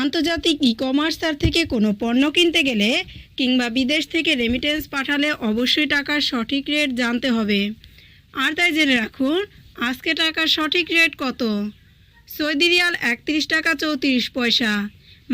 আন্তর্জাতিক e commerce তার থেকে কোনো পণ্য কিনতে গেলে কিংবা বিদেশ থেকে রেমিটেন্স পাঠালে অবশ্যই টাকার সঠিক রেট জানতে হবে। আর তাই জেনে রাখুন, আজকে টাকার সঠিক রেট কত? সৌদি রিয়াল একত্রিশ টাকা চৌত্রিশ পয়সা,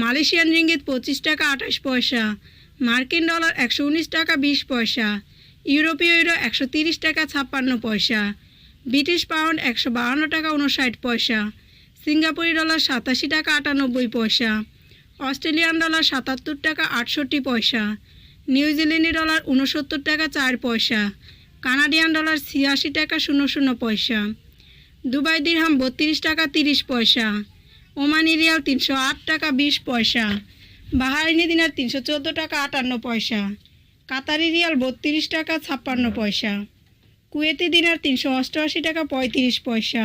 মালয়েশিয়ান রিঙ্গিত পঁচিশ টাকা আঠাশ পয়সা, মার্কিন ডলার একশো উনিশ টাকা বিশ পয়সা, ইউরোপীয় ইউরো একশো তিরিশ টাকা ছাপ্পান্ন পয়সা, ব্রিটিশ পাউন্ড একশো বাহান্ন টাকা উনষাট পয়সা সিঙ্গাপুরি ডলার সাতাশি টাকা আটানব্বই পয়সা, অস্ট্রেলিয়ান ডলার সাতাত্তর টাকা আটষট্টি পয়সা, নিউজিল্যান্ডি ডলার উনসত্তর টাকা চার পয়সা, কানাডিয়ান ডলার ছিয়াশি টাকা শূন্য শূন্য পয়সা, দুবাই দিরহাম বত্রিশ টাকা তিরিশ পয়সা, ওমানি রিয়াল তিনশো আট টাকা বিশ পয়সা, বাহারিনি দিনার তিনশো চোদ্দ টাকা আটান্ন পয়সা, কাতারি রিয়াল বত্রিশ টাকা ছাপ্পান্ন পয়সা, কুয়েতি দিনার তিনশো অষ্টআশি টাকা পঁয়ত্রিশ পয়সা